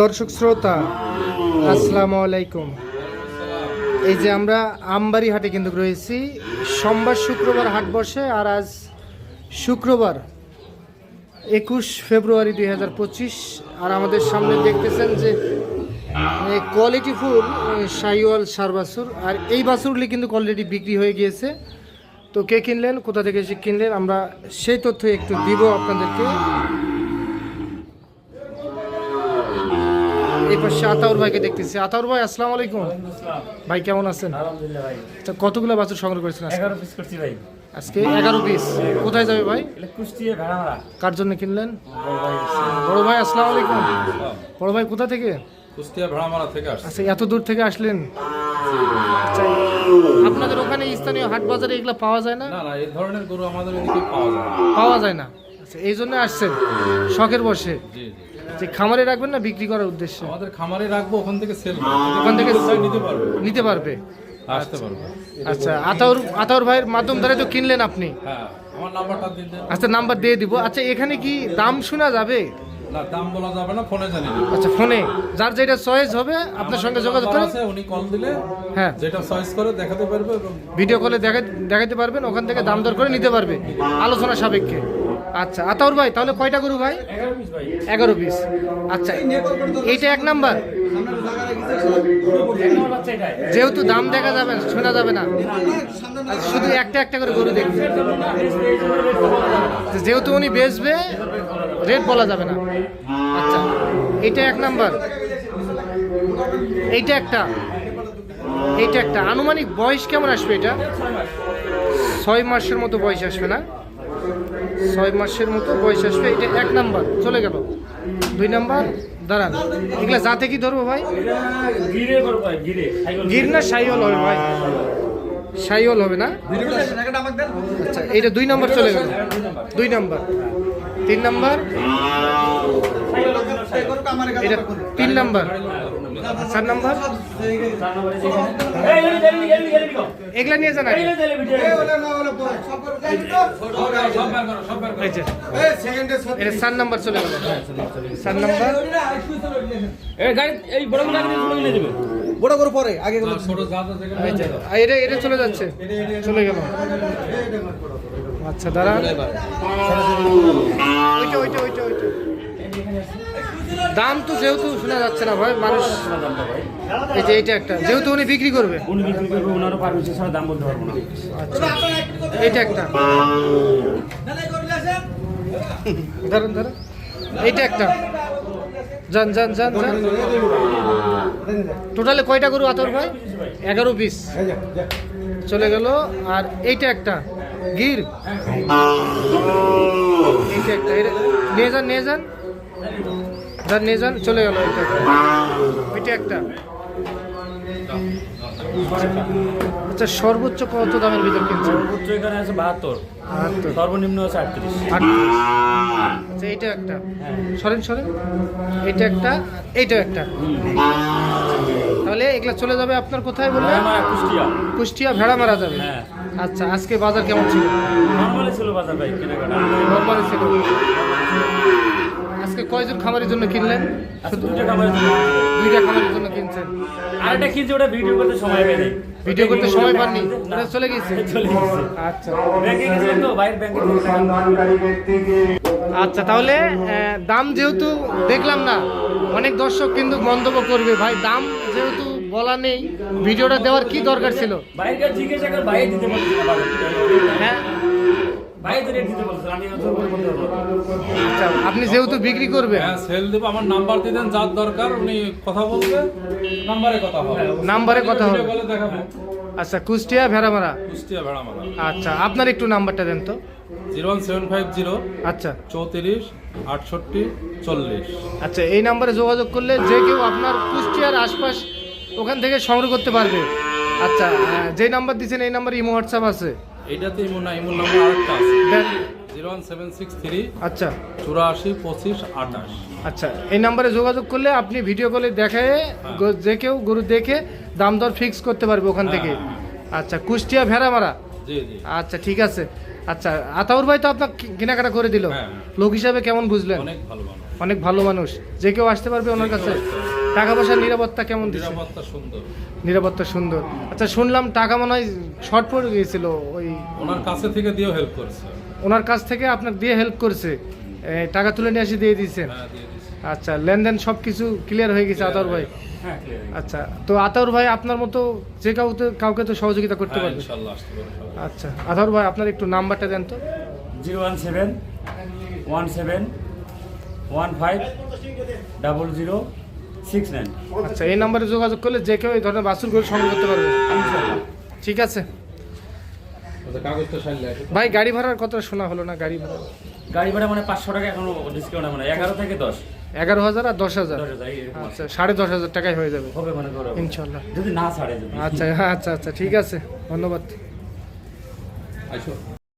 দর্শক শ্রোতা, আসসালামু আলাইকুম। এই যে আমরা আমবাড়ি হাটে কিন্তু রয়েছি। সোমবার শুক্রবার হাট বসে আর আজ শুক্রবার একুশ ফেব্রুয়ারি দুই হাজার পঁচিশ। আর আমাদের সামনে দেখতেছেন যে কোয়ালিটি ফুল শাহিওয়াল সার বাছুর। আর এই বাছুরগুলি কিন্তু অলরেডি বিক্রি হয়ে গিয়েছে। তো কে কিনলেন, কোথা থেকে এসে কিনলেন, আমরা সেই তথ্য একটু দিব আপনাদেরকে। এই পাশে আতাউর ভাইকে দেখতেছি। আতাউর ভাই আসসালামু আলাইকুম। ভাই কেমন আছেন? আলহামদুলিল্লাহ ভাই। আচ্ছা, কতগুলো বাছুর সংগ্রহ করেছেন এগারো পিস করছি ভাই। আজকে এগারো পিস কোথায় যাবে ভাই? কার জন্য কিনলেন? বড় ভাই। আসসালামু আলাইকুম। বড় ভাই কোথা থেকে? কুষ্টিয়া ভেড়ামারা থেকে আচ্ছা এত দূর থেকে আসলেন? আপনাদের ওখানে স্থানীয় হাট বাজারে এগুলো পাওয়া যায় না? না না এই ধরনের গরু আমাদের এদিকে পাওয়া যায় না। পাওয়া যায় না। আচ্ছা এই জন্য আসছেন। শখের বসে। যে খামারে রাখবেন না বিক্রি করার উদ্দেশ্যে? আমাদের খামারে রাখব ওখান থেকে সেল ওখান থেকে নিতে পারবে। নিতে পারবে। আসতে পারবে। আচ্ছা আতাউর আতাউর ভাইয়ের মাধ্যম দ্বারা তো কিনলেন আপনি? হ্যাঁ আমার নাম্বারটা দিন দেন। আচ্ছা নাম্বার দিয়ে দিব। আচ্ছা এখানে কি দাম শোনা যাবে? না দাম বলা যাবে না ফোনে দেবো। আচ্ছা ফোনে যার যেটা চয়েস হবে আপনার সঙ্গে যোগাযোগ করে উনি কল দিলে হ্যাঁ। যেটা চয়েস করে দেখাতে পারবে ভিডিও কলে দেখা দেখাতে পারবেন ওখান থেকে দাম দর করে নিতে পারবে। আলোচনা সাপেক্ষে। আচ্ছা আতাউর ভাই তাহলে কয়টা গরু ভাই? এগারো পিস আচ্ছা এইটা এক নাম্বার? নম্বর যেহেতু দাম দেখা যাবে না, শোনা যাবে না। শুধু একটা একটা করে গরু দেখবে। যেহেতু উনি বেচবে রেট বলা যাবে না। আচ্ছা এইটা এক নাম্বার। এইটা একটা। এইটা একটা। আনুমানিক বয়স কেমন আসবে এটা? ছয় মাসের মতো বয়স আসবে না? ছয় মাসের মতো বয়স আসবে, এটা এক নাম্বার, চলে গেল। দুই নাম্বার, দাঁড়ান, এগুলা যাতে কি ধরবো ভাই? গিরে না সাইওয়াল হবে ভাই? সাইওয়াল হবে না? আচ্ছা এইটা দুই নাম্বার চলে গেল। দুই নাম্বার, তিন নাম্বার, এটা তিন নাম্বার, চার নাম্বার। এগুলা নিয়ে যান আগে এই গেলি ভিডিও সব বের করো সব বের করো এই যে এটা চার নাম্বার চলে গেল। সাত নাম্বার। এই গাড়ি এই বড় গাড়ি দিয়ে যাবে। বড় করে পরে আগে এটা এটা চলে যাচ্ছে। চলে গেল। আচ্ছা দাঁড়ান। ওইটা ওইটা ওইটা ওইটা। দাম তো যেহেতু শোনা যাচ্ছে না ভাই মানুষ এই যে এইটা একটা যেহেতু উনি বিক্রি করবে। উনি বিক্রি করবে ওনারও পারমিশন ছাড়া দাম বলতে পারব না। আচ্ছা এইটা একটা। ধরেন ধরেন। এইটা একটা। যান যান যান যান। টোটালে কয়টা গরু আতর ভাই? এগারো পিস। চলে গেল। আর এইটা একটা। গির। এইটা একটা। এটা নিয়ে যান নিয়ে যান। যান নিয়ে যান চলে গেল এটা। একটা একটা। আচ্ছা সর্বোচ্চ কত দামের ভিতর কিনছেন? সর্বোচ্চ এখানে আছে বাহাত্তর। সর্বনিম্ন আছে আটত্রিশ। আচ্ছা এইটা একটা। সরেন সরেন। এটা একটা এইটা একটা। তাহলে এগুলা চলে যাবে আপনার কোথায় বললেন কুষ্টিয়া। কুষ্টিয়া ভেড়া মারা যাবে। হ্যাঁ। আচ্ছা আজকে বাজার কেমন ছিল? নর্মালি ছিল বাজার ভাই কেনাকাটা। নর্মালি ছিল। কয়জন খামারের জন্য কিনলেন? দুইটা কামারের জন্য দুইটা খামারের জন্য কিনছেন। আর একটা কিনছে ওটা ভিডিও করতে সময় পাই নাই ভিডিও করতে সময় পাননি? ওরা চলে গেছে? চলে গেছে। আচ্ছা। ব্যাংকে গেছিলাম তো বাইরের ব্যাংকে আচ্ছা তাহলে দাম যেহেতু দেখলাম না অনেক দর্শক কিন্তু মন্তব্য করবে ভাই দাম যেহেতু বলা নেই ভিডিওটা দেওয়ার কি দরকার ছিল? হ্যাঁ। আপনি যেহেতু বিক্রি করবেন। হ্যাঁ সেল দেবো আমার নাম্বার দিয়ে দেন যার দরকার উনি কথা বলবে নাম্বারে কথা হবে। নাম্বারে কথা হবে। দেখাবো। আচ্ছা কুষ্টিয়া ভেড়ামারা? কুষ্টিয়া ভেড়ামারা। আচ্ছা আপনার একটু নাম্বারটা দেন তো। Zero one seven five zero আচ্ছা। চৌত্রিশ আটষট্টি চল্লিশ। আচ্ছা এই নাম্বারে যোগাযোগ করলে যে কেউ আপনার কুষ্টিয়ার আশপাশ ওখান থেকে সংগ্রহ করতে পারবে। আচ্ছা যে নাম্বার দিচ্ছেন এই নাম্বার ইমো হোয়াটসঅ্যাপ আছে। না নাম্বার আরেকটা আছে। Zero one seven six three আচ্ছা। চুরাশি পঁচিশ আঠাশ। আচ্ছা এই নাম্বারে যোগাযোগ করলে আপনি ভিডিও কলে দেখায় যে কেউ গরু দেখে দাম দর ফিক্স করতে পারবে ওখান থেকে। আচ্ছা কুষ্টিয়া ভেড়ামারা? জি জি। আচ্ছা ঠিক আছে। আচ্ছা আতাউর ভাই তো আপনার কেনাকাটা করে দিল। হ্যাঁ। লোক হিসাবে কেমন বুঝলেন? অনেক ভালো ভালো অনেক ভালো মানুষ। যে কেউ আসতে পারবে ওনার কাছে। টাকা পয়সার নিরাপত্তা কেমন দিচ্ছে নিরাপত্তা সুন্দর। নিরাপত্তা সুন্দর। আচ্ছা শুনলাম টাকা মনে হয় শর্ট পড়ে গিয়েছিল ওই ওনার কাছে থেকে দিয়েও হেল্প করছে। ওনার কাছ থেকে আপনার দিয়ে হেল্প করছে? টাকা তুলে নিয়ে এসে দিয়ে দিয়েছেন? হ্যাঁ দিয়ে আচ্ছা লেনদেন সব কিছু ক্লিয়ার হয়ে গেছে আতাউর ভাই? হ্যাঁ। আচ্ছা তো আতাউর ভাই আপনার মতো যে কাউকে কাউকে তো সহযোগিতা করতে হ্যাঁ পারবে। আচ্ছা আতাউর ভাই আপনার একটু নাম্বারটা দেন তো। Zero one seven one seven one five double zero six nine আচ্ছা এই নাম্বারে যোগাযোগ করলে যে কেউ এই ধরনের বাসুরগুলো সংগ্রহ করতে পারবে। ঠিক আছে। আসে ভাই গাড়ি ভাড়ার কথা শোনা হলো না গাড়ি ভাড়া? গাড়ি ভাড়া মানে পাঁচশো টাকা এখনও ডিসকাউন্ট মানে এগারো থেকে দশ। এগারো হাজার আর দশ হাজার। আচ্ছা সাড়ে দশ হাজার টাকায় হয়ে যাবে। হবে মানে করে ইনশাল্লাহ। যদি না ছাড়ে যদি। আচ্ছা আচ্ছা আচ্ছা ঠিক আছে। ধন্যবাদ। আইসো।